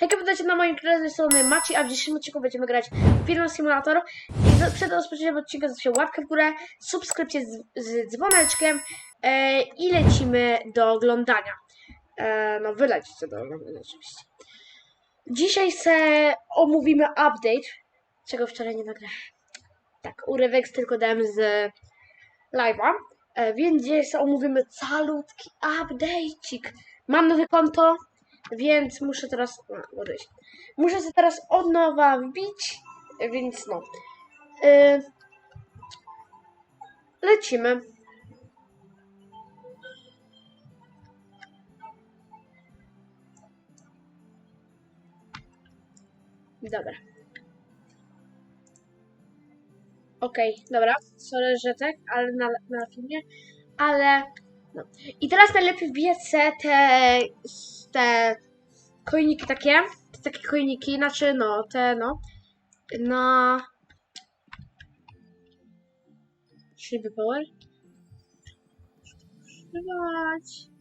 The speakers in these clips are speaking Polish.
Hejka, witajcie na moim kanale, z strony Maci, a w dzisiejszym odcinku będziemy grać w Firma Simulator. I przed rozpoczęciem odcinka zostawcie łapkę w górę, subskrypcję z, z dzwoneczkiem e, i lecimy do oglądania. E, no, wylecicie do oglądania oczywiście. Dzisiaj se omówimy update, czego wczoraj nie nagrałem. Tak, urywek tylko dałem z live'a. E, więc dzisiaj sobie omówimy calutki update'cik. Mam nowe konto, więc muszę teraz. Odejść. Muszę teraz od nowa wbić, więc no. E, lecimy. Dobra. Okej, dobra. Sorry, że tak, ale na, na filmie. Ale. No. I teraz najlepiej wbijać te. te kojniki takie. Takie kojniki, znaczy no, te no. Na. Szyby power. Szybować.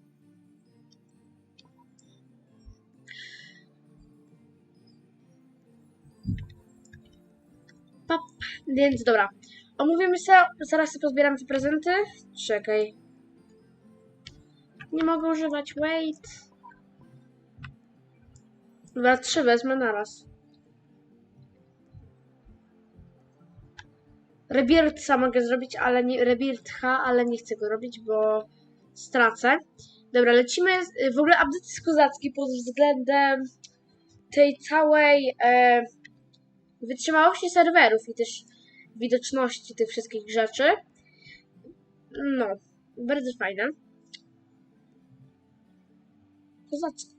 Pop. Więc dobra. Omówimy się, zaraz sobie pozbieram te prezenty. Czekaj. Nie mogę używać, wait. Dobra, trzy wezmę naraz. Rebirtha mogę zrobić, ale nie, Rebirtha, ale nie chcę go robić, bo stracę. Dobra, lecimy. W ogóle update jest kozacki pod względem tej całej e, wytrzymałości serwerów i też widoczności tych wszystkich rzeczy. No, bardzo fajne. Kozacko.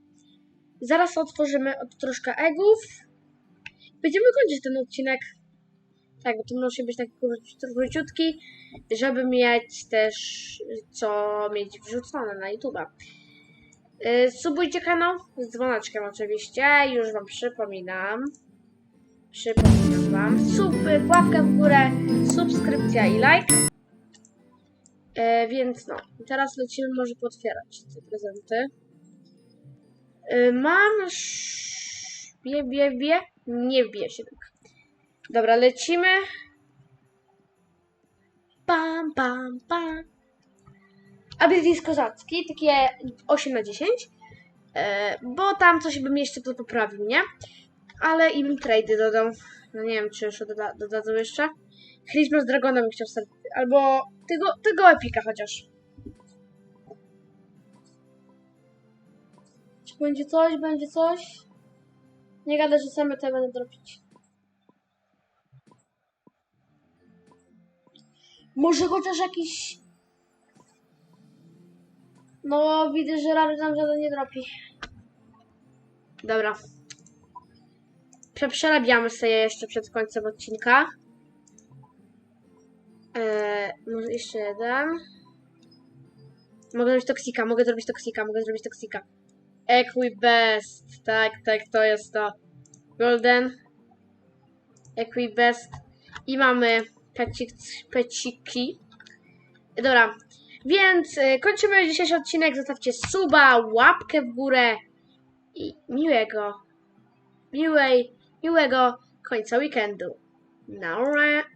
Zaraz otworzymy od troszkę egów. Będziemy kończyć ten odcinek. Tak, bo to musi być taki króci- króciutki, żeby mieć też co mieć wrzucone na YouTube. Yy, subujcie kanał z dzwoneczkiem oczywiście, już wam przypominam. Przypominam wam. Sub, łapkę w górę, subskrypcja i like. Yy, więc no, teraz lecimy może potwierać te prezenty. Yy, mam. sz- Bie, bie, bie. Nie wbije się tak. Dobra, lecimy. Pam, pam, pam. Jest kozacki, takie 8 na 10. E, bo tam coś bym jeszcze to poprawił, nie? Ale im trade dodał. No nie wiem, czy już doda dodadzą jeszcze. Christmas z Dragonem bym chciał start... Albo tego, tego epika chociaż. Będzie coś? Będzie coś? Nie gadaj, że same te będę dropić. Może chociaż jakiś... No, widzę, że rary nam żaden nie dropi. Dobra. Prze- Przerabiamy sobie jeszcze przed końcem odcinka. Eee, może jeszcze jeden. Mogę zrobić toksika, mogę zrobić toksika, mogę zrobić toksika. Equibest, tak, tak, to jest to. Golden. Equibest. I mamy pecik, peciki. Dobra, więc y, kończymy dzisiejszy odcinek. Zostawcie suba, łapkę w górę i miłego, miłej, miłego końca weekendu. Na razie.